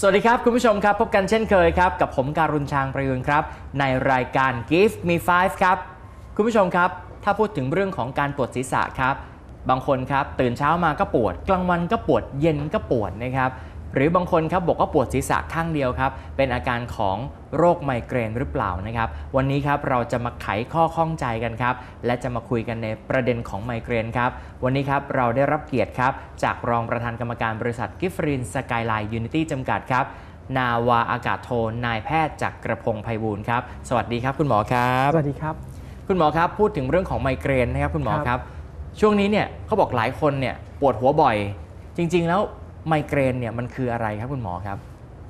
สวัสดีครับ คุณผู้ชมครับ พบกันเช่นเคยครับ กับผมการุณชางประยุนครับ ในรายการ Give Me Five ครับ คุณผู้ชมครับ ถ้าพูดถึงเรื่องของการปวดศีรษะครับ บางคนครับ ตื่นเช้ามาก็ปวด กลางวันก็ปวดเย็นก็ปวดนะครับ หรือบางคนครับบอกว่าปวดศีรษะข้างเดียวครับ เป็นอาการของโรคไมเกรนหรือเปล่านะครับ วันนี้ครับเราจะมาไขข้อข้องใจกันครับ และจะมาคุยกันในประเด็นของไมเกรนครับ วันนี้ครับเราได้รับเกียรติครับ จากรองประธานกรรมการบริษัทกิฟฟรินสกายไลน์ยูนิตี้จำกัดครับ นาวาอากาศโทนายแพทย์จากกระพงไพบูลย์ครับ สวัสดีครับคุณหมอครับ สวัสดีครับ คุณหมอครับพูดถึงเรื่องของไมเกรนนะครับคุณหมอครับครับช่วงนี้เนี่ยเขาบอกหลายคนเนี่ยปวดหัวบ่อย จริง ๆ แล้ว ไมเกรนเนี่ยมันคืออะไรครับคุณหมอครับ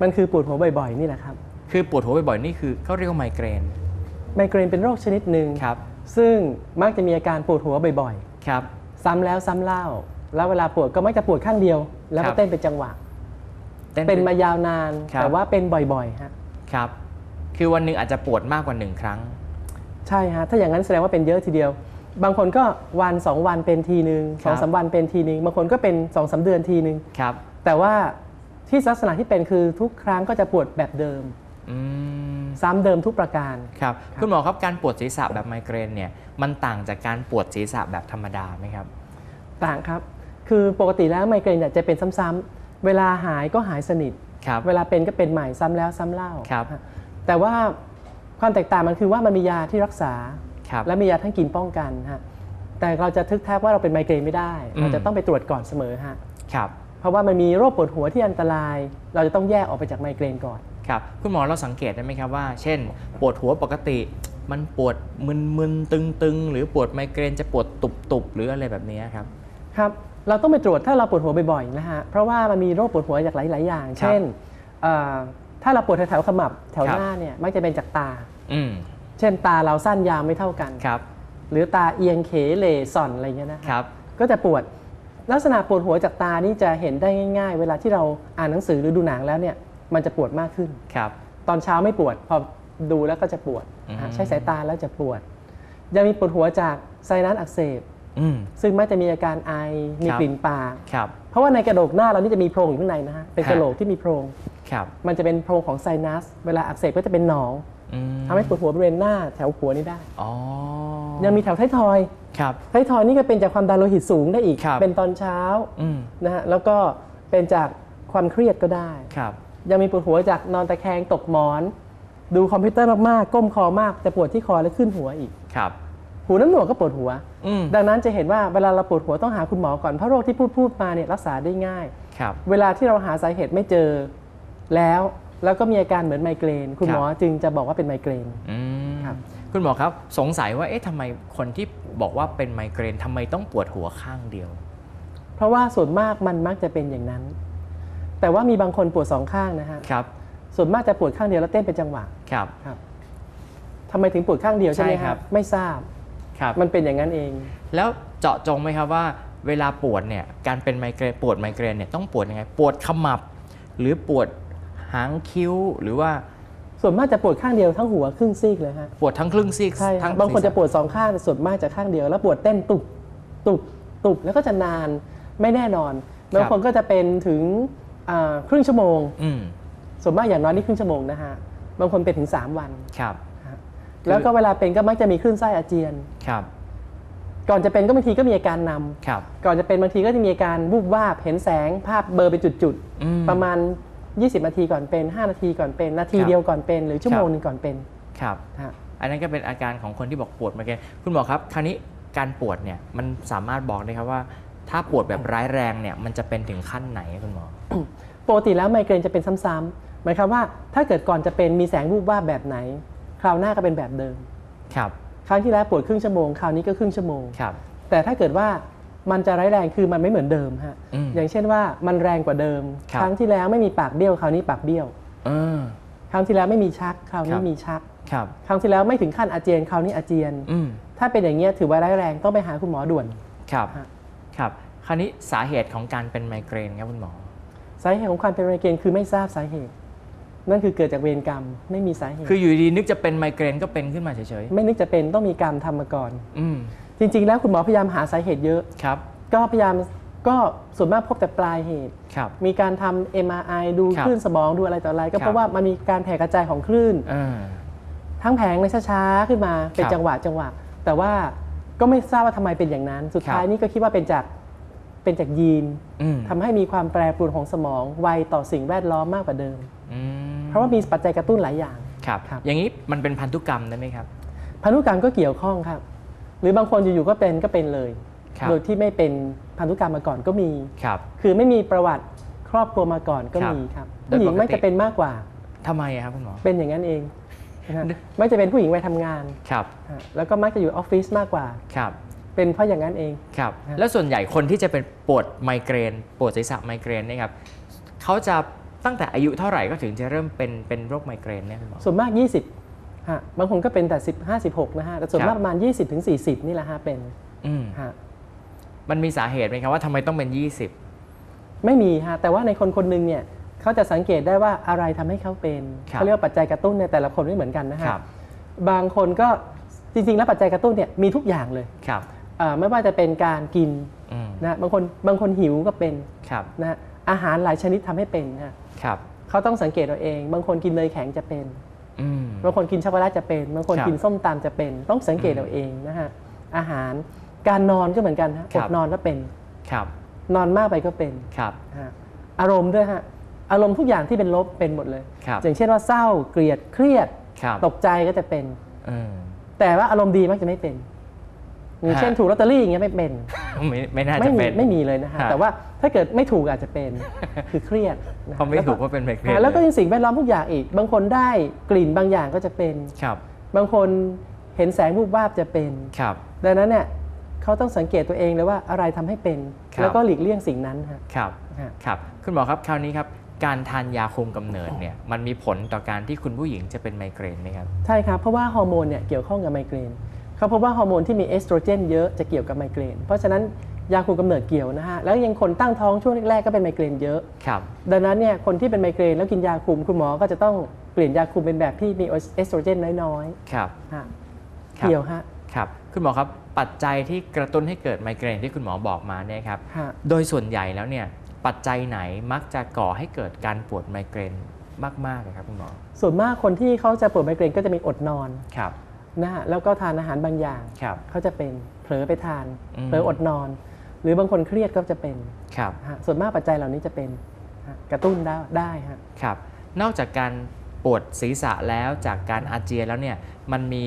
มันคือปวดหัวบ่อยๆนี่แหละครับ คือปวดหัวบ่อยๆนี่คือเขาเรียกว่าไมเกรน ไมเกรนเป็นโรคชนิดหนึ่งครับ ซึ่งมักจะมีอาการปวดหัวบ่อยครับๆซ้ำแล้วซ้ำเล่า แล้วเวลาปวดก็มักจะปวดข้างเดียว แล้วครัก็บ เต้นเป็นจังหวะ ต้ เป็นมายาวนาน ครับ แต่ว่าเป็นบ่อยๆฮะ ครับ คือวันหนึ่งอาจจะปวดมากกว่าหนึ่งครั้ง ใช่ฮะ ถ้าอย่างนั้นแสดงว่าเป็นเยอะทีเดียว บางคนก็วันสองวันเป็นทีนึงคสรับองสามวันเป็นทีนึงบางคนก็เป็นสองสามเดือนทีนึงครับ แต่ว่าที่ลักษณะที่เป็นคือทุกครั้งก็จะปวดแบบเดิมอืมซ้ำเดิมทุกประการครับครับคุณหมอครับการปวดศีรษะแบบไมเกรนเนี่ยมันต่างจากการปวดศีรษะแบบธรรมดาไหมครับ ต่างครับคือปกติแล้วไมเกรนเนี่ยจะเป็นซ้ำๆเวลาหายก็หายสนิทครับเวลาเป็นก็เป็นใหม่ซ้ำแล้วซ้ำเล่าครับฮะแต่ว่าความแตกต่างมันคือว่ามันมียาที่รักษา ครับและมียาทั้งกินป้องกันฮะแต่เราจะทึกทักว่าเราเป็นไมเกรนไม่ได้อืมเราจะต้องไปตรวจก่อนเสมอฮะครับเพราะว่ามันมีโรคปวดหัวที่อันตราย เราจะต้องแยกออกไปจากไมเกรนก่อนครับคุณหมอเราสังเกตได้ไหมครับว่า เช่น ปวดหัวปกติ มันปวดมึนๆตึงๆ หรือปวดไมเกรนจะปวดตุบๆ หรืออะไรแบบนี้ครับครับเราต้องไปตรวจถ้าเราปวดหัวบ่อยๆนะฮะเพราะว่ามันมีโรคปวดหัวจากหลายๆอย่างครับเช่นเอ่อถ้าเราปวดแถวๆขมับแถวครับหน้าเนี่ยมักจะเป็นจากตาอืม เช่นตาเราสั้นยาวไม่เท่ากันครับ หรือตาเอียงเขเหลส่อนอะไรเงี้ยนะฮะครับ ก็จะปวดลักษณะปวดหัวจากตานี่จะเห็นได้ง่าย ๆ เวลาที่เราอ่านหนังสือหรือดูหนังแล้วเนี่ยมันจะปวดมากขึ้นครับ ตอนเช้าไม่ปวดพอดูแล้วก็จะปวดอืมฮะใช้สายตาแล้วจะปวดยังมีปวดหัวจากไซนัสอักเสบอืมซึ่งมักจะมีอาการไอมีครับกลิ่นปากครับเพราะว่าในกระโหลกหน้าเรานี่จะมีโพรงอยู่ข้างในนะฮะเป็นฮะกระโหลกที่มีโพรงครับมันจะเป็นโพรงของไซนัส เวลาอักเสบก็จะเป็นหนองอืม ทำให้ปวดหัวบริเวณหน้าแถวหัวนี่ได้อ๋อยังมีแถวท้ายทอยครับท้ายทอยนี่ก็เป็นจากความดันโลหิตสูงได้อีกครับเป็นตอนเช้าอืมนะฮะแล้วก็เป็นจากความเครียดก็ได้ครับยังมีปวดหัวจากนอนตะแคงตกหมอน ดูคอมพิวเตอร์มากๆ ก้มคอมากแต่ปวดที่คอและขึ้นหัวอีกครับหูน้ำหนวกก็ปวดหัวอืมดังนั้นจะเห็นว่าเวลาเราปวดหัวต้องหาคุณหมอก่อนเพราะโรคที่พูดพูดมาเนี่ยรักษาได้ง่ายครับเวลาที่เราหาสาเหตุไม่เจอแล้ว แล้วก็มีอาการเหมือนไมเกรน คุณหมอจึงจะบอกว่าเป็นไมเกรนอืมครับคุณหมอครับสงสัยว่าเอ๊ะทำไมคนที่บอกว่าเป็นไมเกรนทำไมต้องปวดหัวข้างเดียว เพราะว่าส่วนมากมันมักจะเป็นอย่างนั้น แต่ว่ามีบางคนปวดสองข้างนะฮะครับ ส่วนมากจะปวดข้างเดียวแล้วเต้นเป็นจังหวะครับครับทำไมถึงปวดข้างเดียวใช่ไหมใช่คครัรับบไม่ทราบครับมันเป็นอย่างนั้นเอง แล้วเจาะจงไหมครับว่า เวลาปวดเนี่ยการเป็นไมเกรนปวดไมเกรนเนี่ยต้องปวดยังไง ปวดขมับ หรือปวด หางคิ้วหรือว่าส่วนมากจะปวดข้างเดียวทั้งหัวครึ่งซีกเลยฮะปวดทั้งครึ่งซีกใช่ครัทั้บงบางคนศีรษจะปวดสองข้างแต่ส่วนมากจะข้างเดียว แล้วปวดเต้นตุบตุบตุบแล้วก็จะนานไม่แน่นอนบางคนก็จะเป็นถึงอ่าครึ่งชั่วโมงอืมส่วนมากอย่างน้อยนี่ครึ่งชั่วโมงนะฮะบางคนเป็นถึง 3 วันครับฮะคือแล้วก็เวลาเป็นก็มักจะมีคลื่นไส้อาเจียนครับ ก่อนจะเป็นก็บางทีก็มีอาการนำครับ ก่อนจะเป็นบางทีก็จะมีอาการวูบวาบเห็นแสงภาพเบลอร์เป็นจุดอืมๆประมาณ 20 นาทีก่อนเป็น 5 นาทีก่อนเป็น นาทีครับเดียวก่อนเป็น หรือชั่วโมงครับหนึงก่อนเป็นครับฮะอันนั้นก็เป็นอาการของคนที่บอกปวดไมเกรนคุณหมอครับคราวนี้การปวดเนี่ยมันสามารถบอกได้ครับว่า ถ้าปวดแบบร้ายแรงเนี่ยมันจะเป็นถึงขั้นไหนคุณหมอปกติแล้วไมเกรนจะเป็นซ้ำๆหมายความว่าถ้าเกิดก่อนจะเป็นมีแสงวูบวาบแบบไหน คราวหน้าก็เป็นแบบเดิมครับครั้งที่แล้วปวดครึ่งชั่วโมงคราวนี้ก็ครึ่งชั่วโมงครับแต่ถ้าเกิดว่า มันจะร้ายแรงคือมันไม่เหมือนเดิมฮะอืมอย่างเช่นว่ามันแรงกว่าเดิมครับครั้งที่แล้วไม่มีปากเบี้ยวคราวนี้ปากเบี้ยวเออครั้งที่แล้วไม่มีชักคราวคนี้รับมีชักครับครั้งที่แล้วไม่ถึงขั้นอาเจียนคราวนี้อาเจียนอืมถ้าเป็นอย่างเงี้ยถือว่าร้ายแรงต้องไปหาคุณหมอด่วนครับฮะครับคราวนี้สาเหตุของการเป็นไมเกรนครับคุณหมอ สาเหตุของความเป็นไมเกรนคือไม่ทราบสาเหตุ นั่นคือเกิดจากเวรกรรมไม่มีสาเหตุ คืออยู่ดีนึกจะเป็นไมเกรนก็เป็นขึ้นมาเฉยไม่นึกจะเป็นต้องมีกรรมทำมาก่อนๆอืม จริง ๆ แล้วคุณหมอพยายามหาสาเหตุเยอะ ครับ ก็พยายามก็ส่วนมากพบแต่ปลายเหตุ ครับ มีการทำ MRI ดูครับคลื่นสมองดูอะไรต่ออะไร ก็ครับเพราะว่ามันมีการแผ่กระจายของคลื่น อ่า ทั้งแผงในช้าๆ ขึ้นมาเป็นครับจังหวะจังหวะ แต่ว่าก็ไม่ทราบว่าทำไมเป็นอย่างนั้น สุดท้ายครับ นี่ก็คิดว่าเป็นจากเป็นจากยีนอืมทำให้มีความแปรปรวนของสมองไวต่อสิ่งแวดล้อมมากกว่าเดิม อืมเพราะว่ามีปัจจัยกระตุ้นหลายอย่าง ครับ ครับ อย่างนี้มันเป็นพันธุกรรมได้ไหมครับ พันธุกรรมก็เกี่ยวข้องครับ หรือบางคนอยู่ๆก็เป็นก็เป็นเลย ครับโดยที่ไม่เป็นพันธุกรรมมาก่อนก็มี ครับ คือไม่มีประวัติครอบครัวมาก่อนก็ครับมีครับโดยผู้หญิงปกติ ไม่จะเป็นมากกว่า ทำไมอะครับคุณหมอ เป็นอย่างนั้นเองนะฮะไม่จะเป็นผู้หญิงวัยทำงานครับ ฮะแล้วก็มักจะอยู่ออฟฟิศมากกว่า ครับ เป็นเพราะอย่างนั้นเอง ครับฮะแล้วส่วนใหญ่คนที่จะเป็นปวดไมเกรน ปวดศีรษะไมเกรนเนี่ยครับเขาจะตั้งแต่อายุเท่าไหร่ก็ถึงจะเริ่มเป็นเป็นโรคไมเกรนเนี่ยคุณหมอ ส่วนมาก 20 ฮะบางคนก็เป็นแต่15 16นะฮะแต่ส่วนครับมากประมาณ 20ถึง40 นี่แหละฮะเป็นอืมฮะมันมีสาเหตุไหมครับว่าทำไมต้องเป็นไม่มีฮะแต่ว่าในคนคนหนึ่งเนี่ยเขาจะสังเกตได้ว่าอะไรทำให้เขาเป็นครับ เขาเรียกว่าปัจจัยกระตุ้นในแต่ละคนไม่เหมือนกันนะ20ฮะครับบางคนก็จริงๆ แล้วปัจจัยกระตุ้นเนี่ยมีทุกอย่างเลยครับอ่าไม่ว่าจะเป็นการกินอืมนะบางคนบางคนหิวก็เป็นครับนะฮะอาหารหลายชนิดทำให้เป็นนะฮะครับ เขาต้องสังเกตเอาเอง บางคนกินเนยแข็งจะเป็นอืม บางคนกินช็อกโกแลตจะเป็นบางคนครับกินส้มตำจะเป็น ต้องสังเกตเอาเองนะฮะอาหารการนอนก็เหมือนกันฮะครัอบดนอนแล้วเป็นครับ นอนมากไปก็เป็นครับฮะอารมณ์ด้วยฮะอารมณ์ทุกอย่างที่เป็นลบเป็นหมดเลยครับอย่างเช่นว่าเศร้าเกลียดเครียดครับตกใจก็จะเป็นอืมแต่ว่าอารมณ์ดีมักจะไม่เป็น อย่างเช่นฮะถูกลอตเตอรี่อย่างเงี้ยไม่เป็น ไม่ไม่น่าไม่จะมีเป็น ไม่มีเลยนะฮะฮะแต่ว่าถ้าเกิดไม่ถูกอาจจะเป็นคือเครียดนะฮะเพราะไม่ถูกว่าเป็นไมเกรนฮะแล้วก็เยยังสิ่งแวดล้อมทุกอย่างอีก บางคนได้กลิ่นบางอย่างก็จะเป็น ครับบางคนเห็นแสงวูบวาบจะเป็น ครับ ดังนั้นเนี่ยเขาต้องสังเกตตัวเองเลยว่าอะไรทำให้เป็น ครับ แล้วก็หลีกเลี่ยงสิ่งนั้นฮะครับ ฮะ ครับ คุณหมอครับคราวนี้ครับ การทานยาคุมกำเนิดเนี่ย มันมีผลต่อการที่คุณผู้หญิงจะเป็นไมเกรนไหมครับ ใช่ครับ เพราะว่าฮอร์โมนเนี่ยเกี่ยวข้องกับไมเกรน เขาพบว่าฮอร์โมนที่มีเอสโตรเจนเยอะจะเกี่ยวกับไมเกรน เพราะฉะนั้นยาคุมกำเนิดเกี่ยวนะฮะ แล้วยังคนตั้งท้องช่วงแรกๆก็เป็นไมเกรนเยอะ ครับ ดังนั้นเนี่ยคนที่เป็นไมเกรนแล้วกินยาคุมคุณหมอก็จะต้องเปลี่ยนยาคุมเป็นแบบที่มีเอสโตรเจนน้อยครับๆฮะครับเกี่ยวฮะ ครับ คุณหมอครับปัจจัยที่กระตุ้นให้เกิดไมเกรนที่คุณหมอบอกมาเนี่ยครับฮะโดยส่วนใหญ่แล้วเนี่ยปัจจัยไหนมักจะก่อให้เกิดการปวดไมเกรนมากๆเลยครับคุณหมอ ส่วนมากคนที่เขาจะปวดไมเกรนก็จะมีอดนอน ครับ นะฮะแล้วก็ทานอาหารบางอย่างครับ เขาจะเป็นเผลอไปทานอืม เผลออดนอน หรือบางคนเครียดก็จะเป็นครับฮะส่วนมากปัจจัยเหล่านี้จะเป็นฮะกระตุ้นได้ได้ฮะครับ นอกจากการปวดศีรษะแล้วจากการอาเจียนแล้วเนี่ยมันมี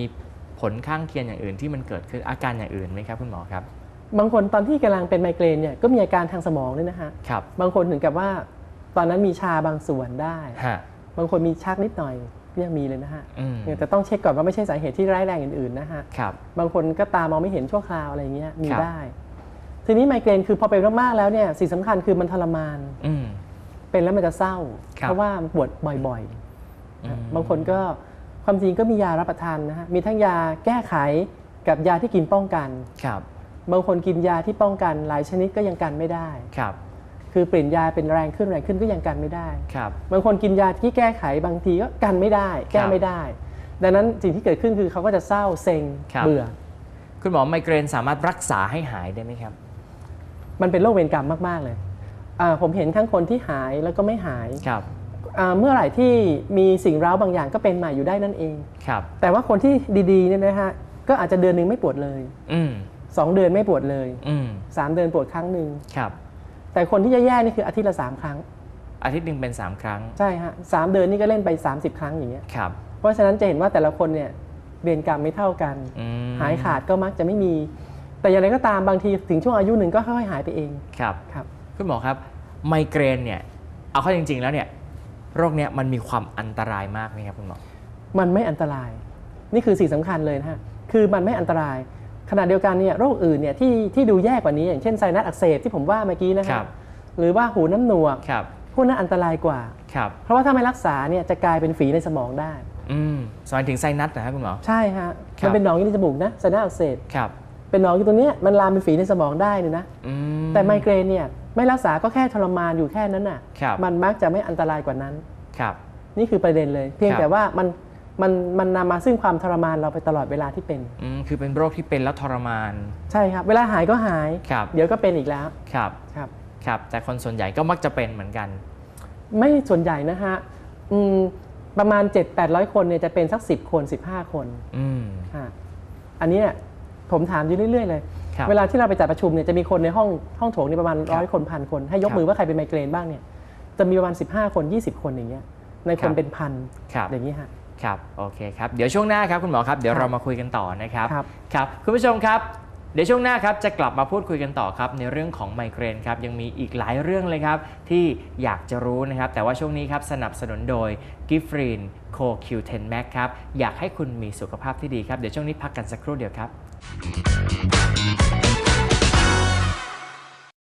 ผลข้างเคียงอย่างอื่นที่มันเกิดขึ้นอาการอย่างอื่นไหมครับคุณหมอครับบางคนตอนที่กำลังเป็นไมเกรนเนี่ยก็มีอาการทางสมองด้วยนะฮะครับบางคนถึงกับว่า ตอนนั้นมีชาบางส่วนได้ ฮะบางคนมีชักนิดหน่อย ยังมีเลยนะฮะอืมแต่ต้องเช็คก่อนว่าไม่ใช่สาเหตุที่ร้ายแรงอื่นๆนะฮะครับบางคนก็ตามองไม่เห็นชั่วคราวอะไรเงี้ยมีครับได้ ทีนี้ไมเกรนคือพอเป็นมากๆแล้วเนี่ยสิ่งสำคัญคือมันทรมานอืมเป็นแล้วมันจะเศร้าครับเพราะว่าปวดบ่อยอืมๆบางคนก็ความจริงก็มียารับประทานนะฮะมีทั้งยาแก้ไขกับยาที่กินป้องกันครับ บางคนกินยาที่ป้องกันหลายชนิดก็ยังกันไม่ได้ครับ คือเปลี่ยนยาเป็นแรงขึ้นแรงขึ้นก็ยังกันไม่ได้ ครับ บางคนกินยาที่แก้ไขบางทีก็กันไม่ได้ แก้ไม่ได้ ดังนั้นสิ่งที่เกิดขึ้นคือเขาก็จะเศร้าเซ็งครับ เบื่อ คุณหมอไมเกรนสามารถรักษาให้หายได้ไหมครับ มันเป็นโรคเวรกรรมมาก ๆ เลยอ่าผมเห็นทั้งคนที่หายแล้วก็ไม่หายครับ อ่าเมื่อไหร่ที่มีสิ่งเร้าบางอย่างก็เป็นใหม่อยู่ได้นั่นเอง ครับ แต่ว่าคนที่ดีๆเนี่ยนะฮะก็อาจจะเดือนหนึ่งไม่ปวดเลยอืม2เดือนไม่ปวดเลยอืม3เดือนปวดครั้งหนึ่ง ครับ แต่คนที่แย่ๆนี่คืออาทิตย์ละ3ครั้ง อาทิตย์หนึ่งเป็น 3 ครั้ง ใช่ฮะสามเดือนนี่ก็เล่นไป 30 ครั้งอย่างเงี้ยครับ เพราะฉะนั้นจะเห็นว่าแต่ละคนเนี่ยเวรกรรมไม่เท่ากัน อืมหายขาดก็มักจะไม่มี แต่อย่างไรก็ตามบางทีถึงช่วงอายุหนึ่งก็ค่อยๆหายไปเองครับ ครับ คุณหมอครับ ไมเกรนเนี่ย เอาเข้าจริง ๆ แล้วเนี่ย โรคเนี้ยมันมีความอันตรายมากไหมครับคุณหมอ มันไม่อันตราย นี่คือสิ่งสำคัญเลยนะฮะคือมันไม่อันตราย ขณะเดียวกันเนี่ยโรคอื่นเนี่ยที่ที่ดูแย่กว่านี้ อย่างเช่นไซนัสอักเสบที่ผมว่าเมื่อกี้นะคครัรับบหรือว่าหูน้ำหนวกครับพวกนั้นอันตรายกว่าครับเพราะว่าถ้าไม่รักษาเนี่ยจะกลายเป็นฝีในสมองได้อืมสมัยถึงไซนัสนะครับคุณหมอ ใช่ฮะครับมันเป็นหนองอยู่ในจมูกนะไซนัสอักเสบครับเป็นหนองอยู่ตรงเนี้ยมันลามเป็นฝีในสมองได้เลยนะอืมแต่ไมเกรนเนี่ยไม่รักษาก็แค่ทรมานอยู่แค่นั้นน่ะครับมันมักจะไม่อันตรายกว่านั้น ครับ นี่คือประเด็นเลย เพียงครับแต่ว่ามัน มันมันนำมาซึ่งความทรมานเราไปตลอดเวลาที่เป็น อืมคือเป็นโรคที่เป็นแล้วทรมาน ใช่ครับ เวลาหายก็หาย ครับ เดี๋ยวก็เป็นอีกแล้วครับ ครับ ครับ แต่คนส่วนใหญ่ก็มักจะเป็นเหมือนกัน ไม่ส่วนใหญ่นะฮะอืมประมาณ 7-800 คนเนี่ยจะเป็นสัก 10 คน 15 คนอืม ฮะอันเนี้ยผมถามอยู่เรื่อยๆเลย ครับ เวลาที่เราไปจัดประชุมเนี่ยจะมีคนในห้องห้องโถงเนี่ยประมาณครับร้อยคนพันคน ให้ยกครับมือว่าใครเป็นไมเกรนบ้างเนี่ยจะมีประมาณ 15 คน 20 คนอย่างเงี้ยในคครันบ เป็นพันครับ อย่างนี้ฮะ ครับโอเคครับเดี๋ยวช่วงหน้าครับคุณหมอครับเดี๋ยวครับเรามาคุยกันต่อนะครับครับครับคุณผู้ชมครับเดี๋ยวช่วงหน้าครับจะกลับมาพูดคุยกันต่อครับในเรื่องของไมเกรนครับยังมีอีกหลายเรื่องเลยครับที่อยากจะรู้นะครับ แต่ว่าช่วงนี้ครับสนับสนุนโดย g i f f r e e n Co Q10 Max ครับอยากให้คุณมีสุขภาพที่ดีครับ เดี๋ยวช่วงนี้พักกันสักครู่เดียวครับ